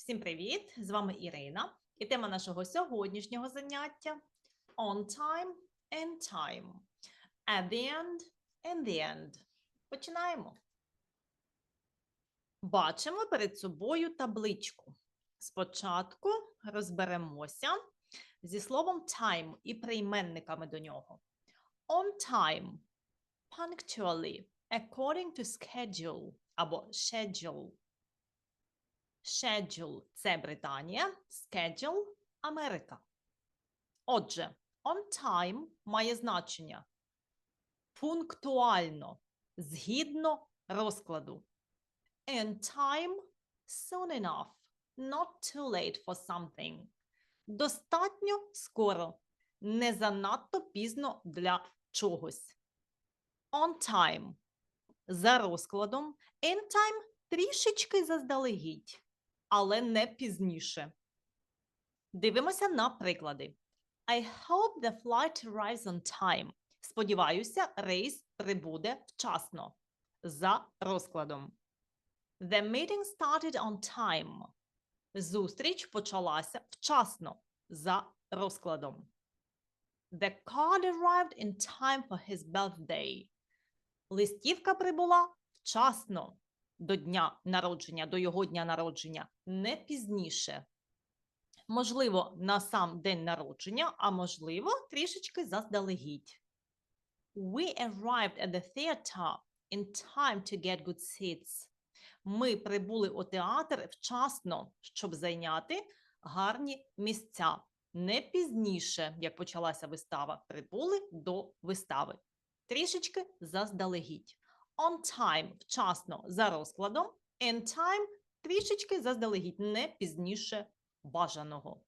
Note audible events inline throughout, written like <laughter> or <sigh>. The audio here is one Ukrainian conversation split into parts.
Всім привіт! З вами Ірина. І тема нашого сьогоднішнього заняття on time and time. At the end and the end. Починаємо. Бачимо перед собою табличку. Спочатку розберемося зі словом time і прийменниками до нього. On time, punctually, according to schedule або schedule. Schedule – це Британія, schedule – Америка. Отже, on time має значення пунктуально, згідно розкладу. In time – soon enough, not too late for something. Достатньо скоро, не занадто пізно для чогось. On time – за розкладом. In time – трішечки заздалегідь але не пізніше. Дивимося на приклади. I hope the flight arrives on time. Сподіваюся, рейс прибуде вчасно. За розкладом. The meeting started on time. Зустріч почалася вчасно. За розкладом. The card arrived in time for his birthday. Листівка прибула вчасно до дня народження, до його дня народження, не пізніше. Можливо, на сам день народження, а можливо, трішечки заздалегідь. We arrived at the theater in time to get good seats. Ми прибули у театр вчасно, щоб зайняти гарні місця. Не пізніше, як почалася вистава, прибули до вистави. Трішечки заздалегідь on time вчасно за розкладом, in time трішечки заздалегідь не пізніше бажаного.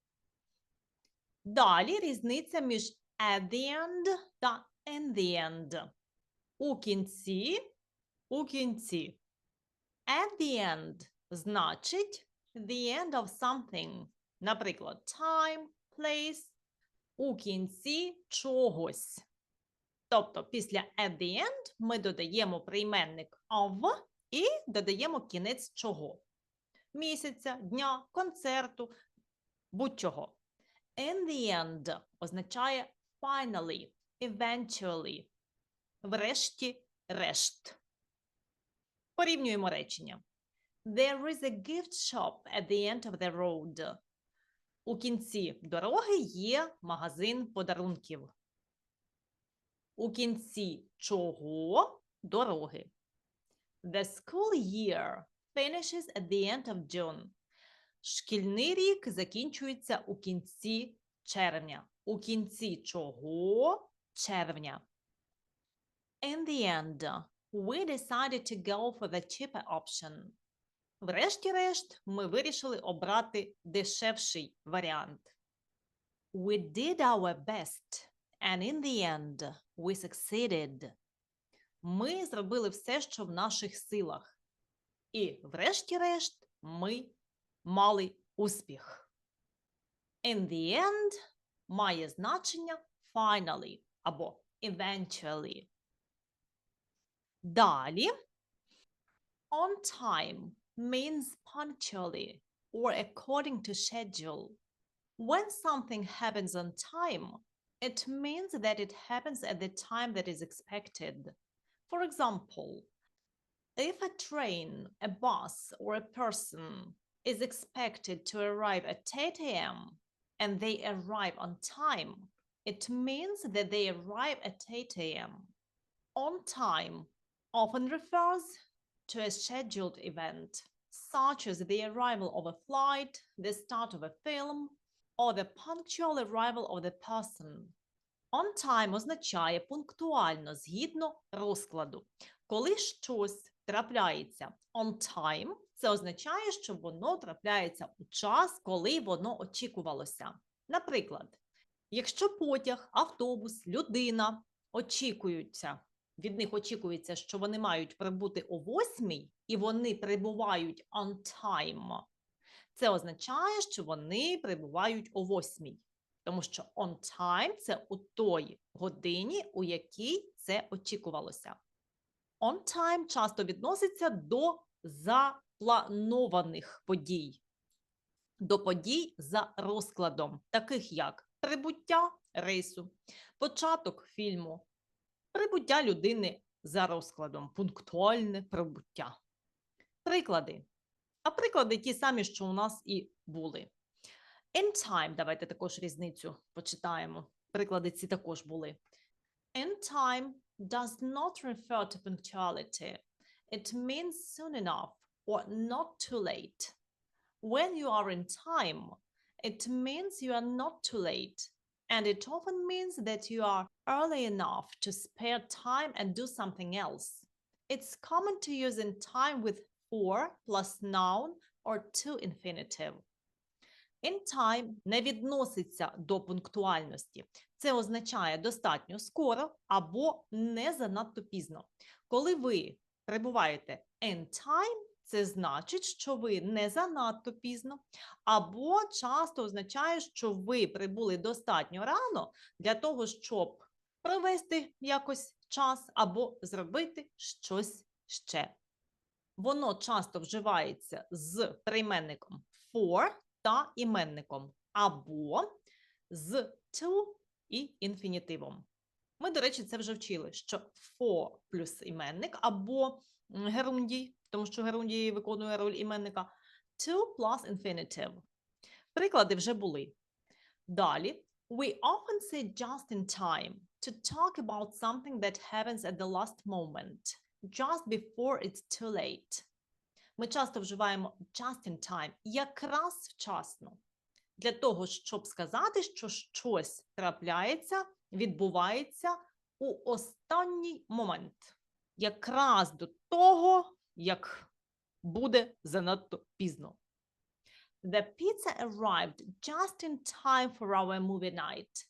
Далі різниця між at the end та in the end. У кінці, у кінці. At the end значить the end of something. Наприклад, time, place, у кінці чогось. Тобто після at the end ми додаємо прийменник of і додаємо кінець чого? Місяця, дня, концерту, будь-чого. In the end означає finally, eventually, врешті-решт. Порівнюємо речення. There is a gift shop at the end of the road. У кінці дороги є магазин подарунків у кінці чого дороги. The school year finishes at the end of June. Шкільний рік закінчується у кінці червня. У кінці чого червня. In the end, we decided to go for the cheaper option. Врешті-решт, ми вирішили обрати дешевший варіант. We did our best, and in the end, We succeeded. Ми зробили все, що в наших силах. І, врешті-решт, ми мали успіх. In the end має значення finally або eventually. Далі on time means punctually or according to schedule. When something happens on time, it means that it happens at the time that is expected. For example, if a train, a bus, or a person is expected to arrive at 8 a.m. and they arrive on time, it means that they arrive at 8 a.m. On time often refers to a scheduled event, such as the arrival of a flight, the start of a film, or the punctual arrival of the person. On time означає пунктуально, згідно розкладу. Коли щось трапляється on time, це означає, що воно трапляється у час, коли воно очікувалося. Наприклад, якщо потяг, автобус, людина очікуються, від них очікується, що вони мають прибути о 8 і вони прибувають on time, це означає, що вони прибувають о 8. Тому що on time це у той годині, у якій це очікувалося. On time часто відноситься до запланованих подій. до подій за розкладом, таких як прибуття рейсу, початок фільму, прибуття людини за розкладом, пунктуальне прибуття. Приклади. А приклади ті самі, що у нас і були. In time, давайте також різницю почитаємо. Приклади ці також були. In time does not refer to punctuality. It means soon enough or not too late. When you are in time, it means you are not too late. And it often means that you are early enough to spare time and do something else. It's common to use in time with for plus noun or to infinitive. In time не відноситься до пунктуальності. Це означає достатньо скоро або не занадто пізно. Коли ви перебуваєте in time, це значить, що ви не занадто пізно, або часто означає, що ви прибули достатньо рано для того, щоб провести якось час або зробити щось ще. Воно часто вживається з прийменником for та іменником, або з to і інфінітивом. Ми, до речі, це вже вчили, що for плюс іменник або герундій, тому що герундій виконує роль іменника, to plus infinitive. Приклади вже були. Далі. We often say just in time to talk about something that happens at the last moment, just before it's too late. Ми часто вживаємо just in time, якраз вчасно, для того, щоб сказати, що щось трапляється, відбувається у останній момент, якраз до того, як буде занадто пізно. The pizza arrived just in time for our movie night.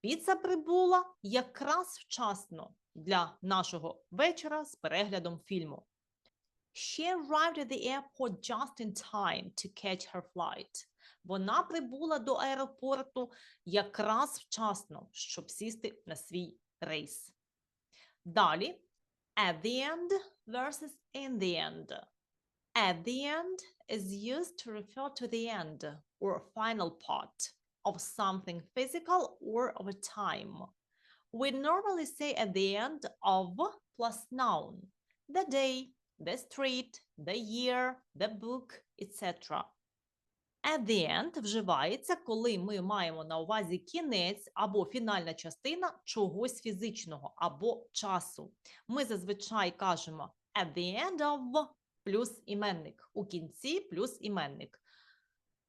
Піца прибула якраз вчасно для нашого вечора з переглядом фільму. She arrived at the airport just in time to catch her flight. Вона прибула до аеропорту якраз вчасно, щоб сісти на свій рейс. Далі at the end versus in the end. At the end is used to refer to the end or final part of something physical or of a time. We normally say at the end of plus noun, the day, the street, the year, the book, etc. At the end вживається, коли ми маємо на увазі кінець або фінальна частина чогось фізичного або часу. Ми зазвичай кажемо at the end of плюс іменник. У кінці плюс іменник.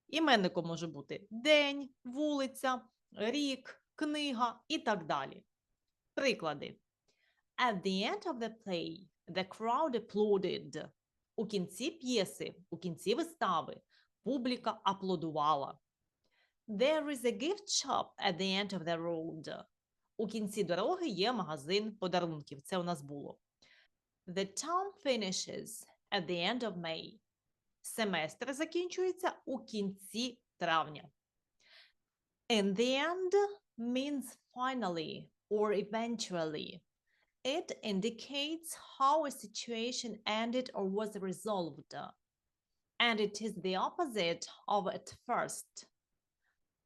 Іменником може бути день, вулиця, рік, книга і так далі. Приклади. At the end of the play, the crowd applauded. У кінці п'єси, у кінці вистави, публіка аплодувала. There is a gift shop at the end of the road. У кінці дороги є магазин подарунків. Це у нас було. The term finishes at the end of May. Семестр закінчується у кінці травня. In the end means finally or eventually. It indicates how a situation ended or was resolved. And it is the opposite of at first.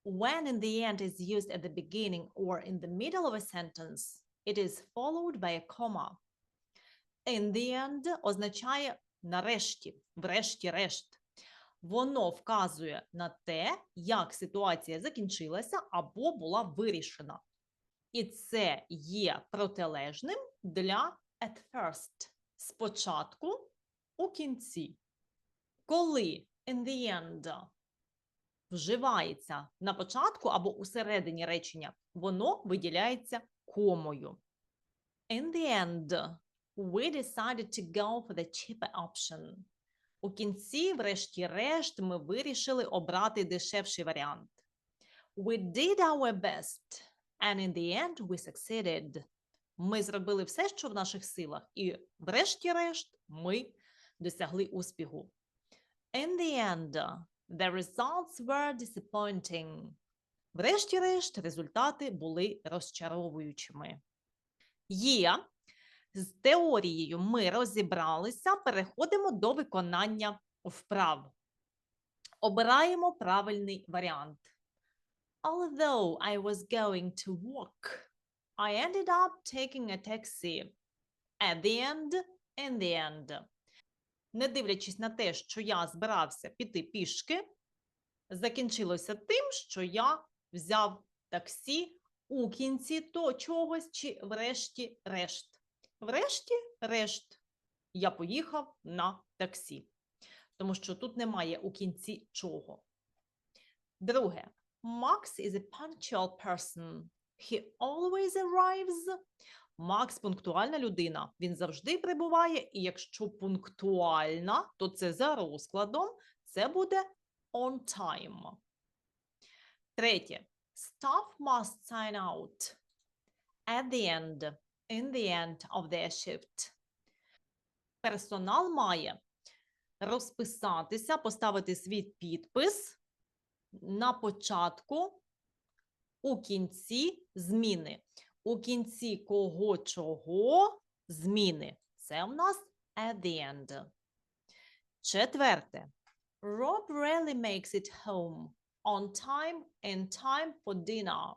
When in the end is used at the beginning or in the middle of a sentence, it is followed by a comma. In the end означає нарешті, врешті-решт. Воно вказує на те, як ситуація закінчилася або була вирішена. І це є протилежним для at first. Спочатку у кінці. Коли in the end вживається на початку або у середині речення, воно виділяється комою. In the end, we decided to go for the cheaper option. У кінці, врешті-решт, ми вирішили обрати дешевший варіант. We did our best, and in the end we succeeded. Ми зробили все, що в наших силах, і врешті-решт ми досягли успіху. In the end, the results were disappointing. Врешті-решт, результати були розчаровуючими. Є. З теорією ми розібралися, переходимо до виконання вправ. Обираємо правильний варіант. Although I was going to work, I ended up taking a taxi. At the end, in the end. Не дивлячись на те, що я збирався піти пішки, закінчилося тим, що я взяв таксі у кінці то чогось чи врешті-решт. Врешті-решт я поїхав на таксі, тому що тут немає у кінці чого. Друге, Max is a punctual person. He always arrives. Макс пунктуальна людина. Він завжди прибуває, і якщо пунктуальна, то це за розкладом, це буде on time. Третє. Staff must sign out at the end, in the end of their shift. Персонал має розписатися, поставити свій підпис на початку, у кінці зміни. У кінці кого чого зміни. Це в нас at the end. Четверте. Rob rarely makes it home on time and time for dinner.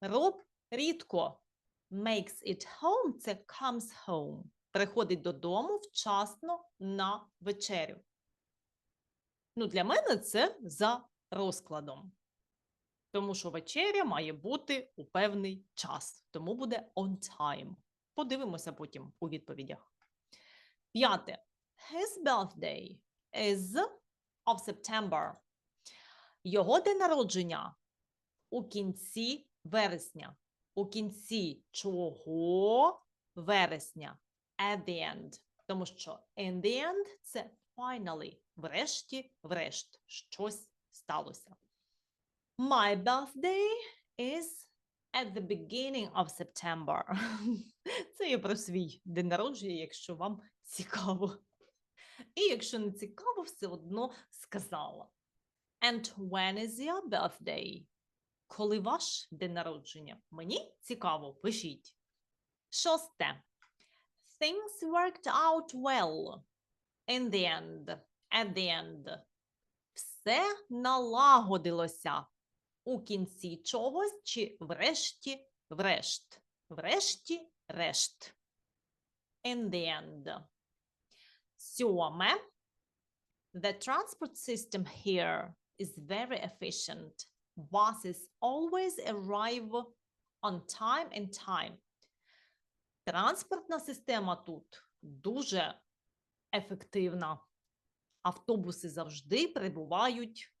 Роб рідко makes it home – це comes home. Приходить додому вчасно на вечерю. Ну, для мене це за розкладом. Тому що вечеря має бути у певний час. Тому буде on time. Подивимося потім у відповідях. П'яте. His birthday is of September. Його день народження у кінці вересня. У кінці чого вересня? At the end. Тому що in the end – це finally. Врешті, врешт. Щось сталося. My birthday is at the beginning of September. <laughs> Це я про свій день народження, якщо вам цікаво. І якщо не цікаво, все одно сказала. And when is your birthday? Коли ваш день народження? Мені цікаво, пишіть. Шосте. Things worked out well. In the end. At the end. Все налагодилося у кінці чогось чи врешті врешт. Врешті решт. In the end. Сьоме. The transport system here is very efficient. Buses always arrive on time and time. Транспортна система тут дуже ефективна. Автобуси завжди прибувають.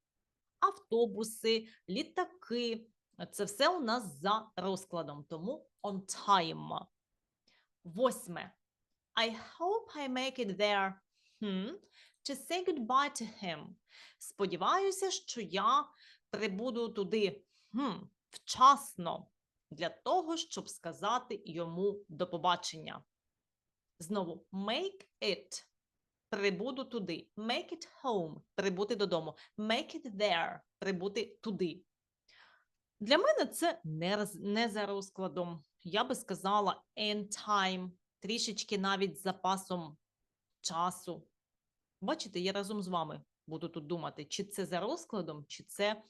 Автобуси, літаки. Це все у нас за розкладом, тому on time. Восьме. I hope I make it there hmm, to say goodbye to him. Сподіваюся, що я прибуду туди hmm, вчасно для того, щоб сказати йому до побачення. Знову make it прибуду туди. Make it home прибути додому. Make it there прибути туди. Для мене це не, не за розкладом. Я би сказала in time, трішечки навіть з запасом часу. Бачите, я разом з вами буду тут думати, чи це за розкладом, чи це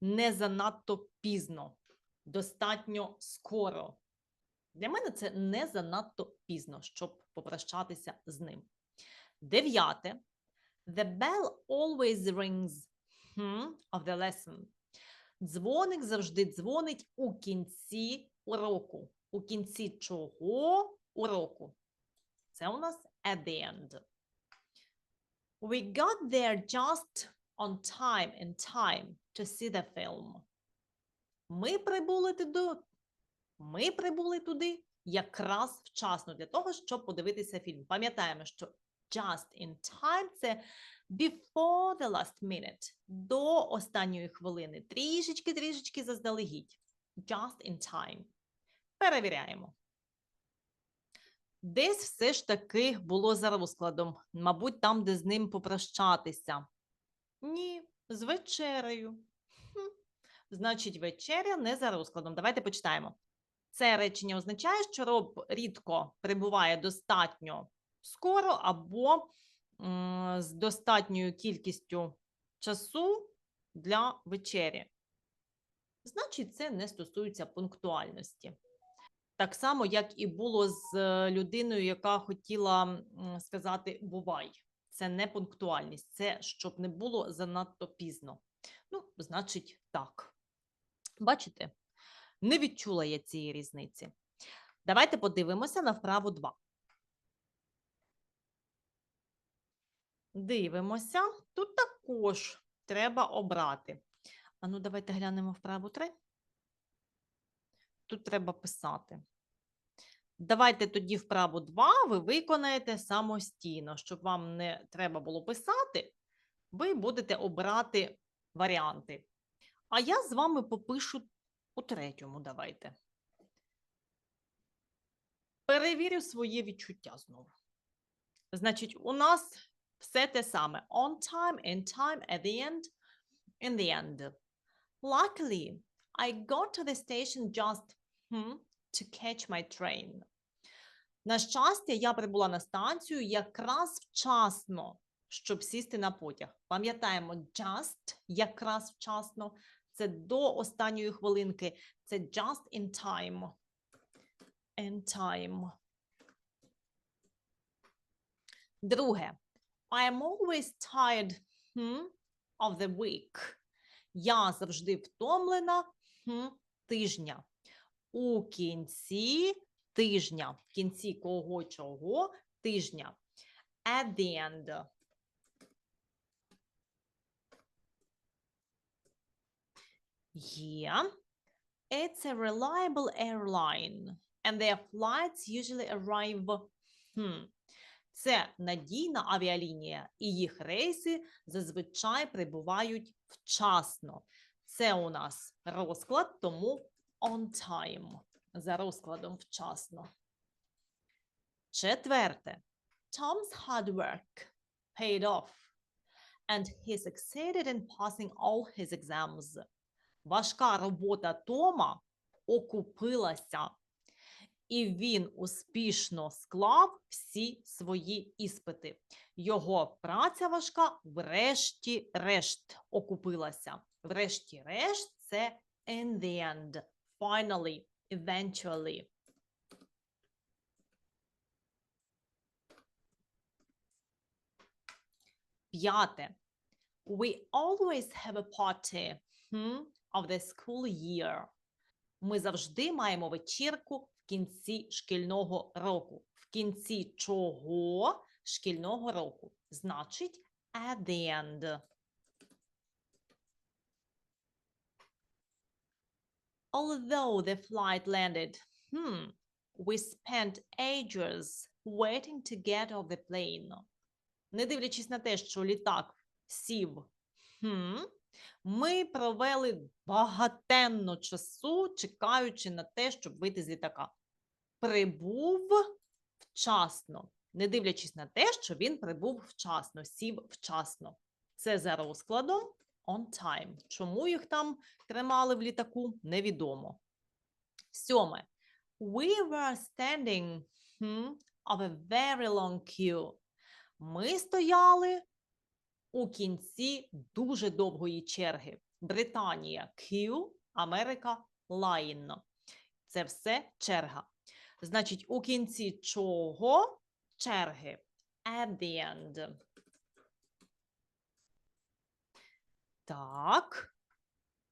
не занадто пізно, достатньо скоро. Для мене це не занадто пізно, щоб попрощатися з ним. Дев'яте. The bell always rings of the lesson. Дзвоник завжди дзвонить у кінці уроку. У кінці чого уроку? Це у нас at the end. We got there just on time in time to see the film. Ми прибули туди. Ми прибули туди якраз вчасно для того, щоб подивитися фільм. Пам'ятаємо, що just in time це before the last minute, до останньої хвилини. Трішечки, трішечки заздалегідь. Just in time. Перевіряємо. Десь все ж таки було за розкладом. Мабуть, там, де з ним попрощатися. Ні, з вечерею. Хм. Значить, вечеря не за розкладом. Давайте почитаємо. Це речення означає, що роб рідко прибуває достатньо скоро або з достатньою кількістю часу для вечері. Значить, це не стосується пунктуальності. Так само, як і було з людиною, яка хотіла сказати бувай. Це не пунктуальність, це щоб не було занадто пізно. Ну, значить, так. Бачите, не відчула я цієї різниці. Давайте подивимося на вправу 2. Дивимося. Тут також треба обрати. А ну, давайте глянемо вправу 3. Тут треба писати. Давайте тоді вправу 2 ви виконаєте самостійно, щоб вам не треба було писати, ви будете обирати варіанти. А я з вами попишу у третьому. Давайте. Перевірю своє відчуття знову. Значить, у нас все те саме. On time, in time, at the end, in the end. Luckily, I got to the station just hmm, to catch my train. На щастя, я прибула на станцію якраз вчасно, щоб сісти на потяг. Пам'ятаємо, just якраз вчасно. Це до останньої хвилинки. Це just in time. In time. Друге. I am always tired hmm, of the week. Я завжди втомлена hmm, тижня. У кінці тижня. В кінці кого чого тижня. At the end. Yeah. It's a reliable airline. And their flights usually arrive. Hmm. Це надійна авіалінія, і їх рейси зазвичай прибувають вчасно. Це у нас розклад, тому on time. За розкладом вчасно. Четверте. Tom's hard work paid off, and he succeeded in passing all his exams. Важка робота Тома окупилася, і він успішно склав всі свої іспити. Його праця важка, врешті-решт, окупилася. Врешті-решт, це in the end, finally, eventually. П'яте. We always have a party hmm, of the school year. Ми завжди маємо вечірку в кінці шкільного року. В кінці чого шкільного року? Значить, at the end. Although the flight landed, hmm, we spent ages waiting to get off the plane. Не дивлячись на те, що літак сів, hmm, ми провели багатенно часу, чекаючи на те, щоб вийти з літака. Прибув вчасно, не дивлячись на те, що він прибув вчасно, сів вчасно. Це за розкладом on time. Чому їх там тримали в літаку, невідомо. Сьоме. We were standing hmm, of a very long queue. Ми стояли у кінці дуже довгої черги. Британія Q, Америка Line. Це все черга. Значить, у кінці чого черги? At the end. Так.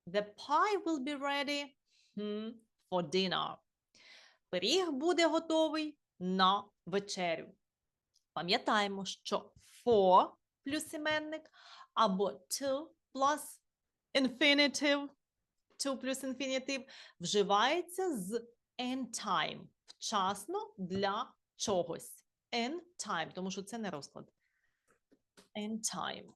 The pie will be ready hmm, for dinner. Пиріг буде готовий на вечерю. Пам'ятаємо, що for плюс іменник або to plus infinitive, to плюс інфінітив вживається з in time. Вчасно для чогось. In time, тому що це не розклад. In time.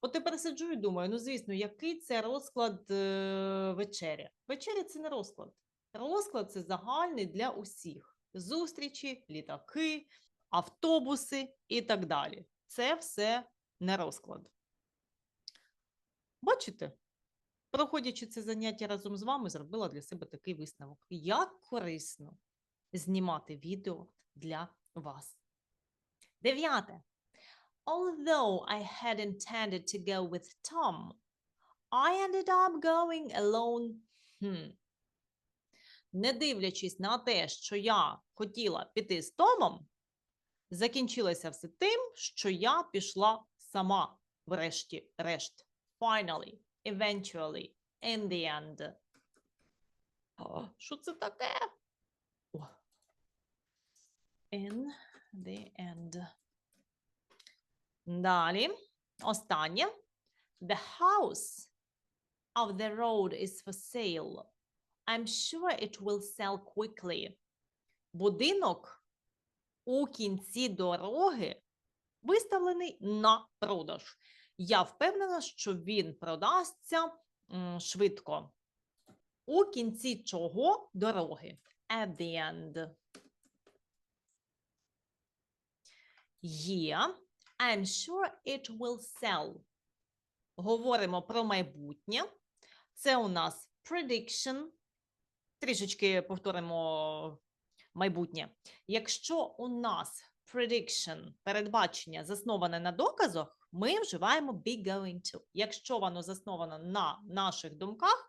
От тепер сиджу і думаю, ну звісно, який це розклад е, вечеря? Вечеря це не розклад. Розклад це загальний для усіх: зустрічі, літаки, автобуси і так далі. Це все не розклад. Бачите? Проходячи це заняття разом з вами, зробила для себе такий висновок. Як корисно знімати відео для вас. Дев'яте. Although I had intended to go with Tom, I ended up going alone. Хм. Не дивлячись на те, що я хотіла піти з Томом, закінчилося все тим, що я пішла сама, врешті-решт. Finally, eventually, in the end. О, Що це таке? О. In the end. Далі, останнє. The house of the road is for sale. I'm sure it will sell quickly. Будинок у кінці дороги виставлений на продаж. Я впевнена, що він продасться швидко. У кінці чого дороги? At the end. Є. I'm sure it will sell. Говоримо про майбутнє. Це у нас prediction. Трішечки повторимо майбутнє. Якщо у нас prediction, передбачення засноване на доказах, ми вживаємо be going to. Якщо воно засновано на наших думках,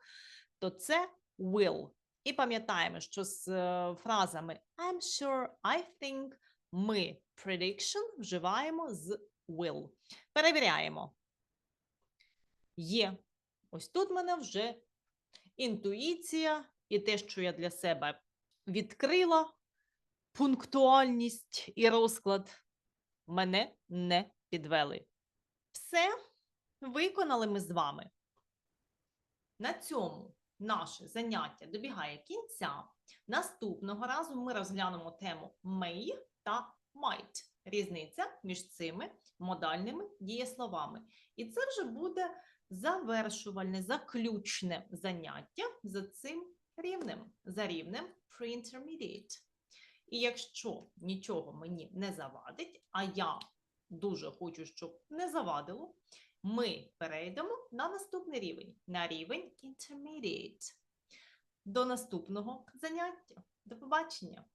то це will. І пам'ятаємо, що з е, фразами I'm sure, I think ми prediction вживаємо з will. Перевіряємо. Є. Ось тут в мене вже інтуїція і те, що я для себе відкрила, пунктуальність і розклад мене не підвели. Все виконали ми з вами. На цьому наше заняття добігає кінця. Наступного разу ми розглянемо тему may та might. Різниця між цими модальними дієсловами. І це вже буде завершувальне, заключне заняття за цим рівнем, за рівнем pre-intermediate. І якщо нічого мені не завадить, а я дуже хочу, щоб не завадило, ми перейдемо на наступний рівень, на рівень intermediate. До наступного заняття. До побачення!